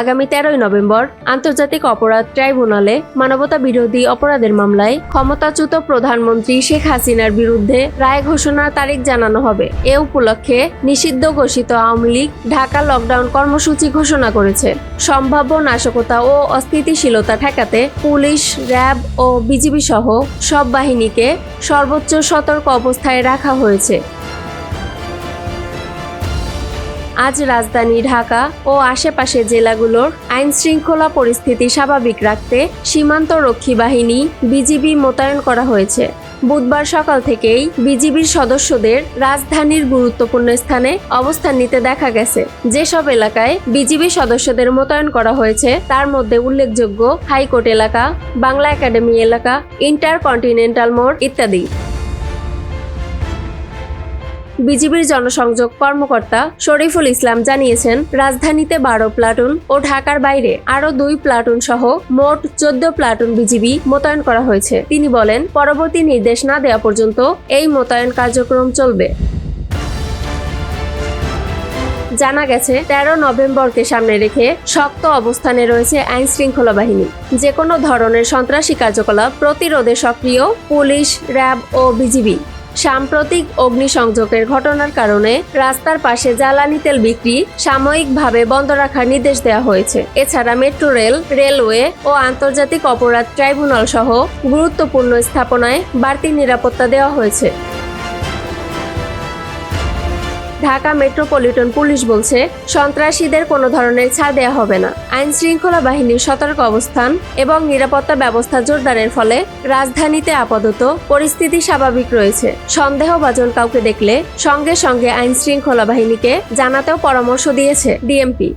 আগামী তেরোই নভেম্বর আন্তর্জাতিক অপরাধ ট্রাইব্যুনালে মানবতা বিরোধী অপরাধের মামলায় ক্ষমতাচ্যুত প্রধানমন্ত্রী শেখ হাসিনার বিরুদ্ধে রায় ঘোষণার তারিখ জানানো হবে। এ উপলক্ষে নিষিদ্ধ ঘোষিত আওয়ামী লীগ ঢাকা লকডাউন কর্মসূচি ঘোষণা করেছে। সম্ভাব্য নাশকতা ও অস্থিতিশীলতা ঠেকাতে পুলিশ, র্যাব ও বিজিবি সহ সব বাহিনীকে সর্বোচ্চ সতর্ক অবস্থায় রাখা হয়েছে। আজ রাজধানী ঢাকা ও আশেপাশে জেলাগুলোর আইন শৃঙ্খলা পরিস্থিতি স্বাভাবিক রাখতে সীমান্ত রক্ষী বাহিনী বিজিবি মোতায়েন করা হয়েছে। বুধবার সকাল থেকেই বিজিবির সদস্যদের রাজধানীর গুরুত্বপূর্ণ স্থানে অবস্থান নিতে দেখা গেছে। যেসব এলাকায় বিজিবি সদস্যদের মোতায়েন করা হয়েছে, তার মধ্যে উল্লেখযোগ্য হাইকোর্ট এলাকা, বাংলা একাডেমি এলাকা ইন্টার কন্টিনেন্টাল মোড় ইত্যাদি। বিজিবির জনসংযোগ কর্মকর্তা শরীফুল ইসলাম জানিয়েছেন, রাজধানীতে বারো প্লাটুন ও ঢাকার বাইরে আরও দুই প্লাটুন সহ মোট চোদ্দ প্লাটুন বিজিবি মোতায়েন করা হয়েছে। তিনি বলেন, পরবর্তী নির্দেশ না দেওয়া পর্যন্ত এই মোতায়েন কার্যক্রম চলবে। জানা গেছে, তেরো নভেম্বরকে সামনে রেখে শক্ত অবস্থানে রয়েছে আইন শৃঙ্খলা বাহিনী। যে কোনো ধরনের সন্ত্রাসী কার্যকলাপ প্রতিরোধে সক্রিয় পুলিশ, র্যাব ও বিজিবি। সাম্প্রতিক অগ্নিসংযোগের ঘটনার কারণে রাস্তার পাশে জ্বালানি তেল বিক্রি সাময়িকভাবে বন্ধ রাখার নির্দেশ দেওয়া হয়েছে। এছাড়া মেট্রো রেল, রেলওয়ে ও আন্তর্জাতিক অপরাধ ট্রাইব্যুনাল সহ গুরুত্বপূর্ণ স্থাপনায় বাড়তি নিরাপত্তা দেওয়া হয়েছে। ঢাকা মেট্রোপলিটন পুলিশ বলছে, সন্ত্রাসীদের কোনো ধরনের ছাড় দেওয়া হবে না। আইন শৃঙ্খলা বাহিনীর সতর্ক অবস্থান এবং নিরাপত্তা ব্যবস্থা জোরদারের ফলে রাজধানীতে আপাতত পরিস্থিতি স্বাভাবিক রয়েছে। সন্দেহভাজন কাউকে দেখলে সঙ্গে সঙ্গে আইন শৃঙ্খলা বাহিনীকে জানাতেও পরামর্শ দিয়েছে ডিএমপি।